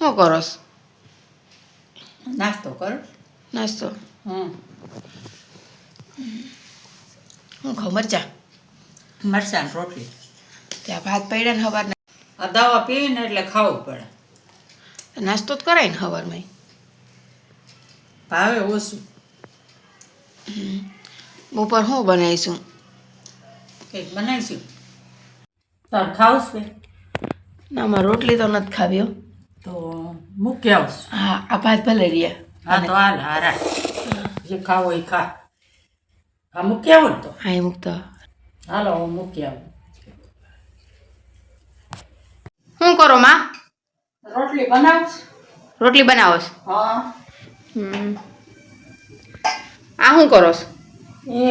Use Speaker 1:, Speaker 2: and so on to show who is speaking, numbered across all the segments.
Speaker 1: શું કરોસ?
Speaker 2: નાસ્તો કર?
Speaker 1: નાસ્તો.
Speaker 2: હમ.
Speaker 1: હું ખાઉં મરચા?
Speaker 2: મરચાં ને રોટલી.
Speaker 1: ત્યાં ભાત પડ્યા ને સવારના
Speaker 2: દવા પીને એટલે ખાવું પડે.
Speaker 1: નાસ્તો જ કરાય ને સવારમાં
Speaker 2: ભાવે ઓછું.
Speaker 1: બપોર શું બનાવીશું?
Speaker 2: કંઈક બનાવીશું. તાર ખાવશ કે
Speaker 1: ના અમારે રોટલી તો નથી ખાવી
Speaker 2: તો મૂકી આવશ
Speaker 1: હા આ ભાત ભલે રહ્યા
Speaker 2: હા તો હાલ હારા જે ખાવો એ ખા. હા મૂકી આવું તો?
Speaker 1: હા એ મૂકતો
Speaker 2: હાલો હું મૂકી આવું.
Speaker 1: શું કરો માં?
Speaker 2: રોટલી બનાવશ
Speaker 1: રોટલી બનાવો છો?
Speaker 2: હા.
Speaker 1: હમ. આ શું કરો છો?
Speaker 2: એ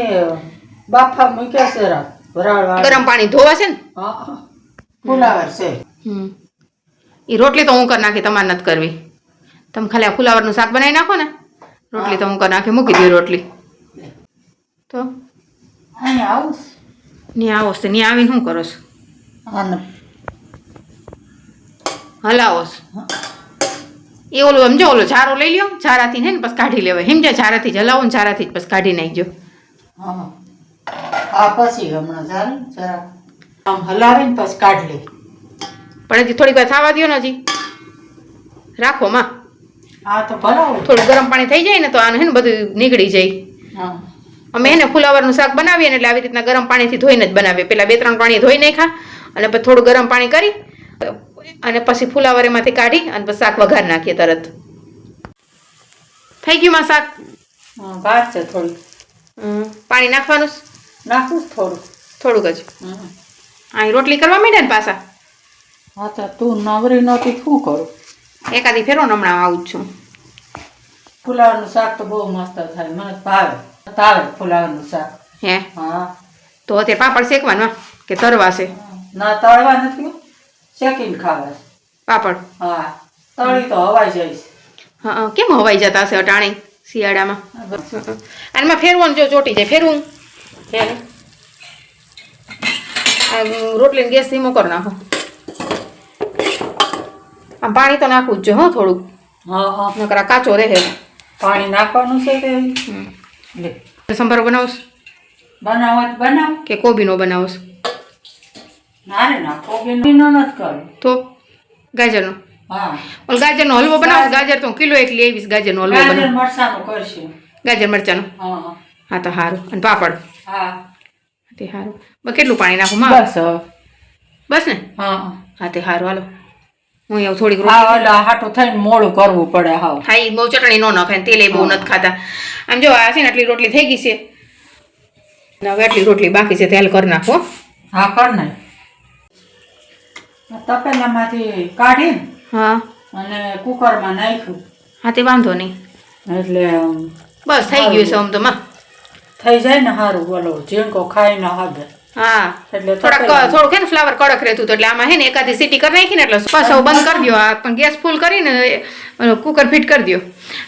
Speaker 2: બાફા મૂક્યા છે
Speaker 1: ગરમ પાણી ધોવા છે ને?
Speaker 2: હા. ફુલાવર છે.
Speaker 1: હમ. એ રોટલી તો હું કરી નાખી તમારે નથી કરવી. તમે ખાલી આ ફુલાવરનું શાક બનાવી નાખો ને રોટલી તો હું કરી નાખી મૂકી દઉં રોટલી. તો? ની આવો છો. ની આવીને શું કરો છો? હલાવો છો. એ ઓલું સમજો ઓલો ચારો લઈ લ્યો ચારાથી ને પછી કાઢી લેવાય. સમજે ચારાથી જ હલાવો ને ચારાથી જ પછી કાઢી નાખજો.
Speaker 2: હા. પછી હમણાં ચાલે જરા આમ હલાવીને પછી કાઢ લે.
Speaker 1: પણ હજી થોડીક વાર થવા દો ને હજી. રાખો માં.
Speaker 2: હા તો ભરાવું.
Speaker 1: થોડું ગરમ પાણી થઈ જાય ને તો આને હે ને બધું નીકળી જાય. અમે એને ફુલાવરનું શાક બનાવીએ ને એટલે આવી રીતના ગરમ પાણીથી ધોઈને જ બનાવીએ. પેલા બે ત્રણ પાણી ધોઈ નાખ્યા અને પછી થોડું ગરમ પાણી કરી અને પછી ફુલાવર એમાંથી કાઢી અને પછી શાક વઘાર નાખીએ તરત. થઈ ગયું માં શાક?
Speaker 2: બહાર છે થોડું.
Speaker 1: પાણી નાખવાનું?
Speaker 2: નાખું થોડું.
Speaker 1: થોડુંક જ. અહીં રોટલી કરવા માંડ્યા ને પાછા?
Speaker 2: હા તો તું નવરી નહોતી શું કરું?
Speaker 1: એકાદી ફેરો ને હમણાં આવું છું.
Speaker 2: ફુલાવરનું શાક તો બહુ મસ્ત થાય મને ભાવે. તાવે ફુલાવાનું શાક.
Speaker 1: હે?
Speaker 2: હા.
Speaker 1: તો અત્યારે પાપડ શેકવાના કે તરવા છે?
Speaker 2: ના તળવા નથી શેકીને ખાવા.
Speaker 1: પાપડ?
Speaker 2: હા. તળી તો હવાઈ જઈશ
Speaker 1: હા કેમ હવાઈ જતા હશે અટાણે શિયાળામાં? આમાં ફેરવાનું જો ચોટી જાય ફેરવું.
Speaker 2: ફેર.
Speaker 1: રોટલીને ગેસ ધીમો કરી નાખો. આમ પાણી તો નાખવું જ જો હો થોડુંક.
Speaker 2: હા હા.
Speaker 1: નકર કાચો રહે.
Speaker 2: પાણી નાખવાનું છે કે?
Speaker 1: સંભારો બનાવશ
Speaker 2: બનાવો બનાવ.
Speaker 1: કે કોબીનો બનાવશ
Speaker 2: ના રે ના કોબીનો નથી કરવું
Speaker 1: તો? ગાજરનો
Speaker 2: હા.
Speaker 1: ઓલ ગાજરનો હલવો બનાવશ ગાજર. તો કિલો એક લેવીશ ગાજરનો હલવો બનાવ.
Speaker 2: કરશું.
Speaker 1: ગાજર મરચાંનો?
Speaker 2: હા
Speaker 1: હા. તો સારું અને પાપડ?
Speaker 2: હા.
Speaker 1: તે સારું કેટલું પાણી નાખું?
Speaker 2: બસ
Speaker 1: બસ ને?
Speaker 2: હા
Speaker 1: હા. તે સારું હાલો. હું એવું થોડીક
Speaker 2: હાટું થઈને મોડું કરવું પડે હાવ.
Speaker 1: હા એ બહુ ચટણી નો નખાય તેલ એ બહુ નથી ખાતા. આમ જો આ છે ને આટલી રોટલી થઈ ગઈ છે. હવે આટલી રોટલી બાકી છે તેલ કરી નાખો
Speaker 2: હા. કર ને. આ તપેલામાંથી કાઢી
Speaker 1: હા.
Speaker 2: અને કુકરમાં નાખ્યું.
Speaker 1: હા તે વાંધો નહીં.
Speaker 2: એટલે
Speaker 1: બસ થઈ ગયું છે આમ તો માં.
Speaker 2: થઈ જાય ને સારું બોલો ઝીણકો ખાઈ ને હાગે.
Speaker 1: હા. થોડાક થોડુંક હે ને ફ્લાવર કડક રહેતું હતું. એટલે આમાં હે ને એકાદી સીટી કરી નાખીને એટલે પાછો બંધ કરી દો આ પણ ગેસ ફૂલ કરીને કુકર ફિટ કરી દો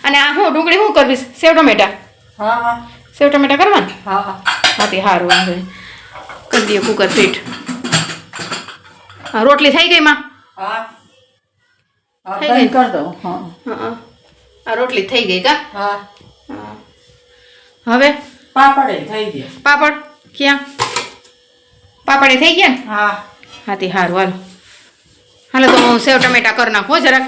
Speaker 1: અને આ હું ડુંગળી શું કરવી સેવ ટમેટા.
Speaker 2: હા હા.
Speaker 1: સેવ ટમેટા કરવા
Speaker 2: ને હા.
Speaker 1: હા તે સારું વાંધો કરી દઈએ કુકર ફિટ હા રોટલી થઈ ગઈ માં?
Speaker 2: હા. હા
Speaker 1: થઈ ગઈ?
Speaker 2: કરી દો હા.
Speaker 1: હા આ રોટલી થઈ ગઈ કા?
Speaker 2: હા.
Speaker 1: હા. હવે?
Speaker 2: પાપડ થઈ ગયા.
Speaker 1: પાપડ? ક્યાં? પાપડે થઈ ગયા ને?
Speaker 2: હા.
Speaker 1: હા તે સારું હાલો. હાલો તો હું સેવ ટમેટા કરી નાખો જરાક.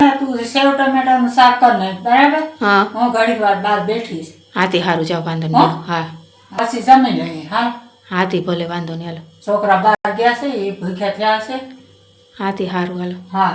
Speaker 2: હા, તું સેવ ટમેટાનું શાક કર ને બરાબર?
Speaker 1: હા.
Speaker 2: હું ઘડીક વાર બહાર બેઠીશ
Speaker 1: હા તે સારું જાવ વાંધો નહીં
Speaker 2: હા?
Speaker 1: હા.
Speaker 2: પછી જમી લઈએ હા.
Speaker 1: હા તે ભલે વાંધો નહીં હાલો.
Speaker 2: છોકરા બહાર ગયા છે એ ભૂખ્યા થયા છે.
Speaker 1: હા તે સારું હાલો.
Speaker 2: હા.